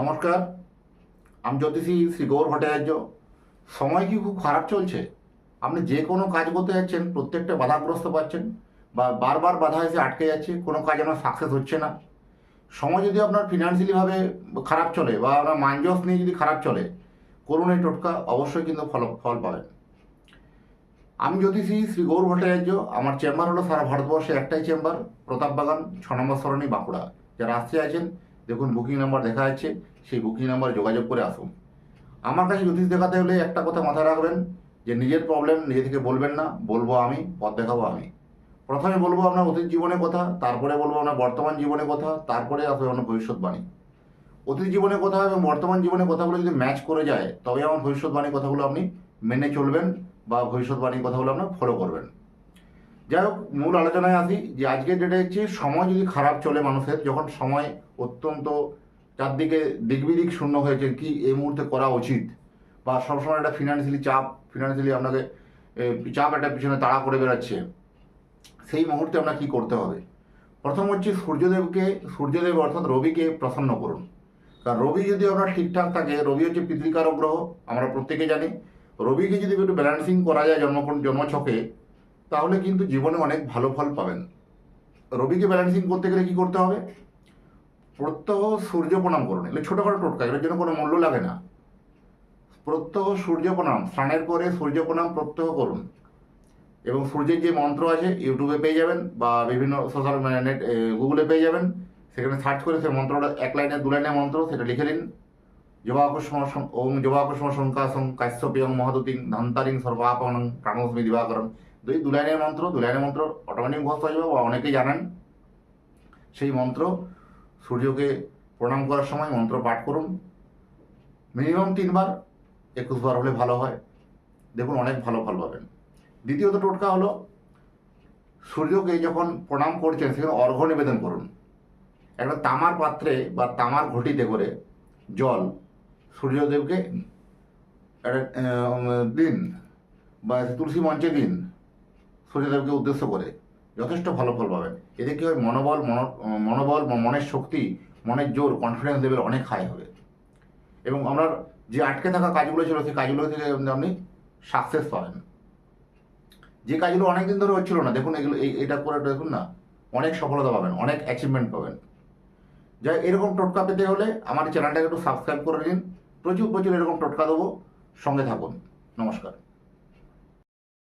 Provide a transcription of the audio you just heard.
নমস্কার, আমি জ্যোতিষী শ্রী গৌর ভট্টাচার্য। সময় কি খুব খারাপ চলছে? আপনি যে কোনো কাজ করতে যাচ্ছেন, প্রত্যেকটা বাধাগ্রস্ত পাচ্ছেন বা বারবার বাধা এসে আটকে যাচ্ছে, কোনো কাজ আপনার সাকসেস হচ্ছে না। সময় যদি আপনার ফিনান্সিয়ালিভাবে খারাপ চলে বা আপনার মানজস নিয়ে যদি খারাপ চলে, করুন এই টোটকা, অবশ্যই কিন্তু ফল ফল পাবেন। আমি জ্যোতিষী শ্রী গৌর ভট্টাচার্য, আমার চেম্বার হলো সারা ভারতবর্ষে একটাই চেম্বার প্রতাপবাগান ছ নম্বর সরণি বাঁকুড়া। যারা আসতে আছেন দেখুন বুকিং নাম্বার দেখা যাচ্ছে, সেই বুকিং নাম্বারে যোগাযোগ করে আসুন। আমার কাছে জ্যোতিষ দেখাতে হলে একটা কথা মাথায় রাখবেন, যে নিজের প্রবলেম নিজে থেকে বলবেন না, বলব আমি, পথ দেখাবো আমি। প্রথমে বলব আপনার অতীত জীবনের কথা, তারপরে বলব আপনার বর্তমান জীবনের কথা, তারপরে আসবে আপনার ভবিষ্যৎবাণী। অতীত জীবনের কথা এবং বর্তমান জীবনের কথাগুলো যদি ম্যাচ করে যায়, তবে আমার ভবিষ্যৎবাণীর কথাগুলো আপনি মেনে চলবেন বা ভবিষ্যৎবাণীর কথাগুলো আপনার ফলো করবেন। যাই হোক মূল আলোচনায় আসি যে আজকের ডেটে হচ্ছে সময় যদি খারাপ চলে মানুষের, যখন সময় অত্যন্ত চারদিকে দিকবিদিক শূন্য হয়েছে, কি এই মুহূর্তে করা উচিত? বা সবসময় একটা ফিনান্সিয়ালি চাপ ফিনান্সিয়ালি আপনাকে চাপ একটা পিছনে তাড়া করে বেড়াচ্ছে, সেই মুহূর্তে আপনার কি করতে হবে? প্রথম হচ্ছে সূর্যদেবকে, সূর্যদেব অর্থাৎ রবিকে প্রসন্ন করুন। কারণ রবি যদি আপনার ঠিকঠাক থাকে, রবি হচ্ছে পিতৃকারক গ্রহ, আমরা প্রত্যেকে জানি। রবিকে যদি একটু ব্যালেন্সিং করা যায় জন্ম জন্মছকে তাহলে কিন্তু জীবনে অনেক ভালো ফল পাবেন। রবিকে ব্যালেন্সিং করতে গেলে কি করতে হবে? প্রত্যহ সূর্য প্রণাম করুন। এগুলো ছোটোখাটো টোটকা, এগুলোর জন্য কোনো মূল্য লাগে না। প্রত্যহ সূর্য প্রণাম, স্নানের পরে সূর্য প্রণাম প্রত্যহ করুন। এবং সূর্যের যে মন্ত্র আছে, ইউটিউবে পেয়ে যাবেন বা বিভিন্ন সোশ্যাল নেট গুগলে পেয়ে যাবেন। সেখানে সার্চ করে সেই মন্ত্রটা, এক লাইনে দু লাইনের মন্ত্র, সেটা লিখে নিন। জবাকুষ্ম ওম জবাকুষ্ম শঙ্কাসং কাশ্যপিয়ং মহাদুতিং, ধন্তারিং সর্বাপং প্রাণস্মি দিবাকরণ দুই দু লাইনের মন্ত্র দু লাইনের মন্ত্র অটোমেটিক মুখস্থ হয়ে যাবে বা অনেকেই জানেন সেই মন্ত্র সূর্যকে প্রণাম করার সময় মন্ত্র পাঠ করুন। মিনিমাম তিনবার একুশ বার হলে ভালো হয়। দেখুন অনেক ভালো ফল পাবেন। দ্বিতীয়ত টোটকা হলো সূর্যকে যখন প্রণাম করছেন সেখানে অর্ঘ্য নিবেদন করুন। একটা তামার পাত্রে বা তামার ঘটিতে করে জল সূর্যদেবকে একটা, দিন বা তুলসী মঞ্চে দিন। সূর্যদেবকে উদ্দেশ্য করে। যথেষ্ট ভালো ফল পাবেন। এতে কী হয়? মনোবল, মন- মনোবল মনের শক্তি, মনের জোর কনফিডেন্স লেভেল অনেক হাই হবে। এবং আমরা যে আটকে থাকা কাজগুলো ছিল, সেই কাজগুলো থেকে আপনি সাকসেস পাবেন। যে কাজগুলো অনেক দিন ধরে হচ্ছিল না, দেখুন এগুলো এটা করে দেখুন না, অনেক সফলতা পাবেন, অনেক অ্যাচিভমেন্ট পাবেন। যাই এরকম টোটকা পেতে হলে আমার চ্যানেলটাকে একটু সাবস্ক্রাইব করে নিন। প্রচুর প্রচুর এরকম টোটকা দেবো। সঙ্গে থাকুন। নমস্কার।